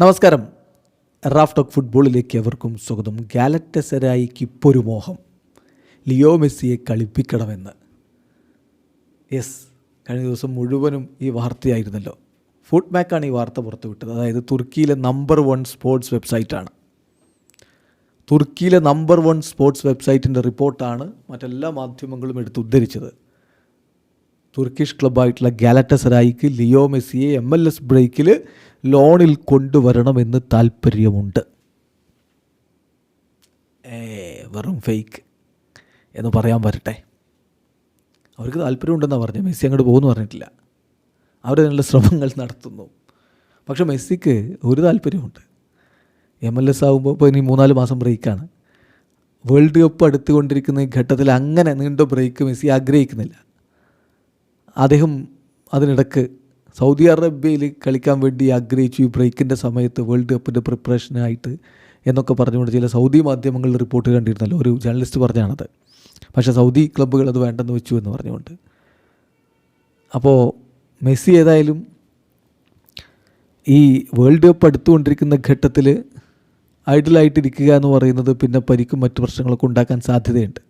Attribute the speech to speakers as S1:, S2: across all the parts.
S1: നമസ്കാരം. Raf talk ഫുട്ബോളിലേക്ക് എവർക്കും സ്വാഗതം. ഗാലറ്റസരായിക്ക് ഇപ്പോൾ ഒരു മോഹം ലിയോ മെസ്സിയെ കളിപ്പിക്കണമെന്ന്. യെസ് കഴിഞ്ഞ ദിവസം മുഴുവനും ഈ വാർത്തയായിരുന്നല്ലോ. ഫുഡ് മാക്കാണ് ഈ വാർത്ത പുറത്തുവിട്ടത് അതായത് തുർക്കിയിലെ നമ്പർ വൺ സ്പോർട്സ് വെബ്സൈറ്റാണ്. തുർക്കിയിലെ നമ്പർ വൺ സ്പോർട്സ് വെബ്സൈറ്റിന്റെ റിപ്പോർട്ടാണ് മറ്റെല്ലാ മാധ്യമങ്ങളും എടുത്ത് ഉദ്ധരിച്ചത് തുർക്കിഷ് ക്ലബ്ബായിട്ടുള്ള ഗാലറ്റസരായിക്ക് ലിയോ മെസ്സിയെ എം എൽ എസ് ബ്രേക്കിൽ ലോണിൽ കൊണ്ടുവരണമെന്ന് താല്പര്യമുണ്ട് ഏ വെറും ഫേക്ക് എന്ന് പറയാൻ വരട്ടെ. അവർക്ക് താല്പര്യമുണ്ടെന്നാണ് പറഞ്ഞത്. മെസ്സി അങ്ങോട്ട് പോകുമെന്ന് പറഞ്ഞിട്ടില്ല. അവർ നല്ല ശ്രമങ്ങൾ നടത്തുന്നു. പക്ഷേ മെസ്സിക്ക് ഒരു താല്പര്യമുണ്ട് എം എൽ എസ് ആകുമ്പോൾ ഇപ്പോൾ ഇനി മൂന്നാൽ മാസം ബ്രേക്കാണ്. വേൾഡ് കപ്പ് അടുത്തുകൊണ്ടിരിക്കുന്ന ഘട്ടത്തിൽ അങ്ങനെ നീണ്ട ബ്രേക്ക് മെസ്സി ആഗ്രഹിക്കുന്നില്ല. അദ്ദേഹം അതിനിടക്ക് സൗദി അറേബ്യയിൽ കളിക്കാൻ വേണ്ടി ആഗ്രഹിച്ചു ഈ ബ്രേക്കിന്റെ സമയത്ത് വേൾഡ് കപ്പിന്റെ പ്രിപ്പറേഷനായിട്ട് എന്നൊക്കെ പറഞ്ഞുകൊണ്ട് ചില സൗദി മാധ്യമങ്ങൾ റിപ്പോർട്ട് കണ്ടിരുന്നല്ലോ. ഒരു ജേർണലിസ്റ്റ് പറഞ്ഞാണത്. പക്ഷേ സൗദി ക്ലബ്ബുകൾ അത് വേണ്ടെന്ന് വെച്ചു എന്ന് പറഞ്ഞുകൊണ്ട്. അപ്പോൾ മെസ്സി ഏതായാലും ഈ വേൾഡ് കപ്പ് അടുത്തുകൊണ്ടിരിക്കുന്ന ഘട്ടത്തിൽ ഐഡലായിട്ടിരിക്കുക എന്ന് പറയുന്നത് പിന്നെ പരിക്കും മറ്റു പ്രശ്നങ്ങളൊക്കെ ഉണ്ടാക്കാൻ സാധ്യതയുണ്ട്.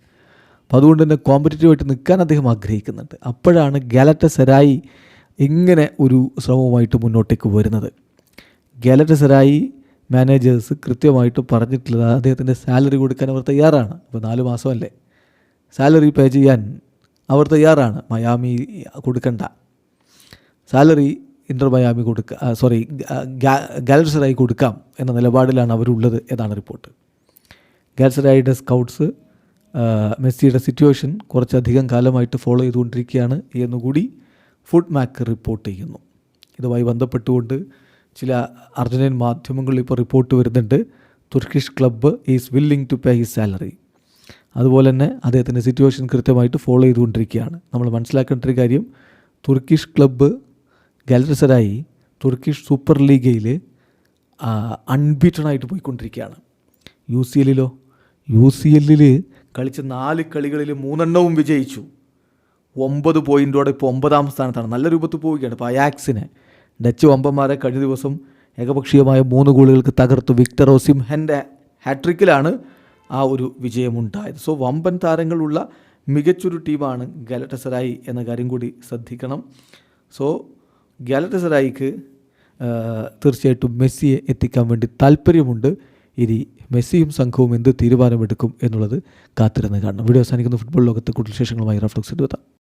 S1: അപ്പോൾ അതുകൊണ്ട് തന്നെ കോമ്പറ്റേറ്റീവായിട്ട് നിൽക്കാൻ അദ്ദേഹം ആഗ്രഹിക്കുന്നുണ്ട്. അപ്പോഴാണ് ഗാലറ്റ സെരായി ഇങ്ങനെ ഒരു ശ്രമവുമായിട്ട് മുന്നോട്ടേക്ക് വരുന്നത്. ഗാലറ്റ സെരായി മാനേജേഴ്സ് കൃത്യമായിട്ട് പറഞ്ഞിട്ടില്ല അദ്ദേഹത്തിന്റെ സാലറി കൊടുക്കാൻ അവർ തയ്യാറാണ്. ഇപ്പോൾ നാല് മാസമല്ലേ? സാലറി പേ ചെയ്യാൻ അവർ തയ്യാറാണ്. മയാമി കൊടുക്കണ്ട. സാലറി ഇന്റർ മയാമി കൊടുക്ക സോറി ഗാലറ്റ്സറായി കൊടുക്കാം എന്ന നിലപാടിലാണ് അവരുള്ളത് എന്നാണ് റിപ്പോർട്ട് ഗാലറ്റ്സറായിയുടെ സ്കൗട്ട്സ് മെസ്സിയുടെ സിറ്റുവേഷൻ കുറച്ചധികം കാലമായിട്ട് ഫോളോ ചെയ്തുകൊണ്ടിരിക്കുകയാണ് എന്നുകൂടി ഫുഡ് മാക്ക് റിപ്പോർട്ട് ചെയ്യുന്നു. ഇതുമായി ബന്ധപ്പെട്ടുകൊണ്ട് ചില അർജന്റീൻ മാധ്യമങ്ങളിൽ ഇപ്പോൾ റിപ്പോർട്ട് വരുന്നുണ്ട്. Turkish club is willing to pay his salary അതുപോലെ തന്നെ അദ്ദേഹത്തിന്റെ സിറ്റുവേഷൻ കൃത്യമായിട്ട് ഫോളോ ചെയ്തുകൊണ്ടിരിക്കുകയാണ്. നമ്മൾ മനസ്സിലാക്കേണ്ട ഒരു കാര്യം Turkish club Galatasaray Turkish super ലീഗയിൽ അൺബീറ്റണായിട്ട് പോയിക്കൊണ്ടിരിക്കുകയാണ്. യു സി എല്ലിലോ യു സി എല്ലിൽ കളിച്ച നാല് കളികളിൽ മൂന്നെണ്ണവും വിജയിച്ചു. ഒമ്പത് പോയിന്റോടെ ഇപ്പോൾ ഒമ്പതാം സ്ഥാനത്താണ്. നല്ല രൂപത്തിൽ പോവുകയാണ്. ഇപ്പോൾ അയാക്സിനെ ഡച്ച് വമ്പന്മാരെ കഴിഞ്ഞ ദിവസം ഏകപക്ഷീയമായ മൂന്ന് ഗോളുകൾക്ക് തകർത്തു. വിക്ടർ ഓസിംഹന്റെ ഹാട്രിക്കിലാണ് ആ ഒരു വിജയമുണ്ടായത്. സോ വമ്പൻ താരങ്ങളുള്ള മികച്ചൊരു ടീമാണ് ഗാലറ്റസറായി എന്ന കാര്യം കൂടി ശ്രദ്ധിക്കണം. സോ ഗാലറ്റസറായിക്ക് തീർച്ചയായിട്ടും മെസ്സിയെ എത്തിക്കാൻ വേണ്ടി താല്പര്യമുണ്ട്. ഇനി മെസ്സിയും സംഘവും എന്ത് തീരുമാനമെടുക്കും എന്നുള്ളത് കാത്തിരുന്ന് കാണണം. വീഡിയോ അവസാനിക്കുന്ന. ഫുട്ബോൾ ലോകത്തെ കൂടുതൽ വിശേഷങ്ങളുമായി റഫ്ലക്സ് എടുത്താം